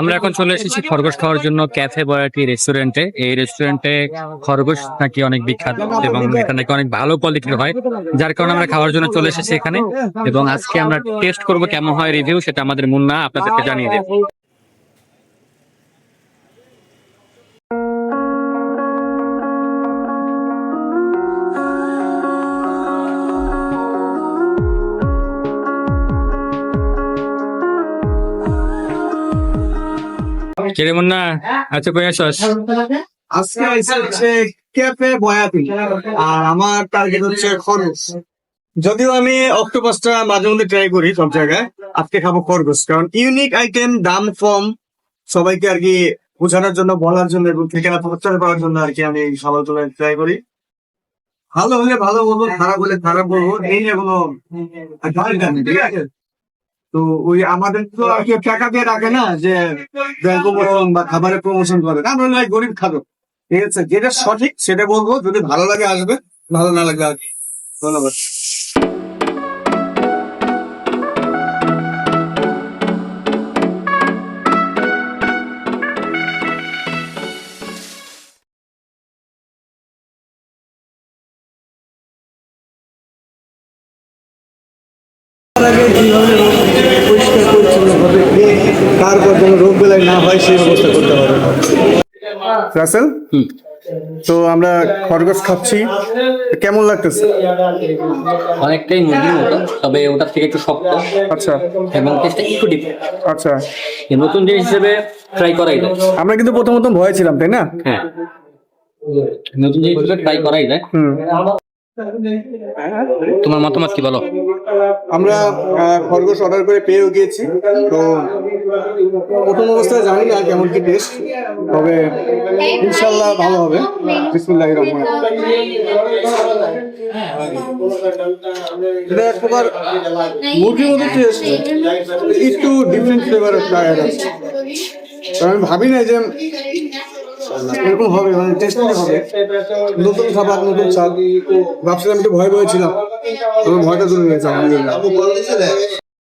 আমরা এখন চলে এসেছি খরগোশ খাওয়ার জন্য ক্যাফে বয়াটি রেস্টুরেন্টে। এই রেস্টুরেন্টে খরগোশ নাকি অনেক বিখ্যাত এবং এখানে নাকি অনেক ভালো কোয়ালিটির হয়, যার কারণে আমরা খাওয়ার জন্য চলে এসেছি এখানে। এবং আজকে আমরা টেস্ট করব কেমন হয় রিভিউ সেটা আমাদের মুন্না আপনাদেরকে জানিয়ে দেব। কিরে মুন্না আচ্ছা কই আসস? আজকে আইসা হচ্ছে ক্যাফে বয়াতি, আর আমার টার্গেট হচ্ছে যদিও আমি অক্টোপাসটা মাঝে মধ্যে ট্রাই করি সব জায়গায়, আজকে খাব খরগোশ, কারণ ইউনিক আইটেম দাম কম, সবাইকে আর কি বোঝানোর জন্য, বলার জন্য এবং ঠিকানা প্রচার করার জন্য আর কি আমি সবার জন্য ট্রাই করি। ভালো হলে ভালো বলব, খারাপ হলে খারাপ বলব, এই নিয়ে কোনো ঠিক আছে? তো ওই আমাদের তো আর কি টাকা দিয়ে রাখে না যে প্রমোশন বা খাবারের প্রমোশন করে। না আমরা গরিব খাব। ঠিক আছে? যেটা সঠিক সেটা বলব, যদি ভালো লাগে আসবে, ভালো না লাগবে আর কি। ধন্যবাদ। সেই ব্যবস্থা করতে হবে। রাসেল? হুম। তো আমরা খরগোশ খাচ্ছি। কেমন লাগতেছে? অনেকটাই মুরগির মতো তবে ওটার থেকে একটু শক্ত আচ্ছা। এবং টেস্টটা একটু ডিপ আচ্ছা। নতুন জিনিস হিসেবে ট্রাই করাই যায়। আমরা কিন্তু প্রথম প্রথম ভয় ছিলাম তাই না? হ্যাঁ। নতুন জিনিস হিসেবে ট্রাই করাই যায়। হুম। তোমার মতামত কি বলো? আমরা খরগোশ অর্ডার করে পেয়েও গিয়েছি। তো প্রথম অবস্থায় জানি না কেমন কি টেস্ট তবে ইনশাল্লাহ ভালো হবে। বিসমুল্লাহ রহমান এটা এক প্রকার মুরগির মতো টেস্ট একটু ডিফারেন্ট ফ্লেভার আছে। আমি ভাবি না যে এরকম হবে মানে টেস্ট হবে। নতুন খাবার নতুন স্বাদ ভাবছিলাম একটু ভয় ভয় ছিলাম তবে ভয়টা দূর হয়ে গেছে আলহামদুলিল্লাহ।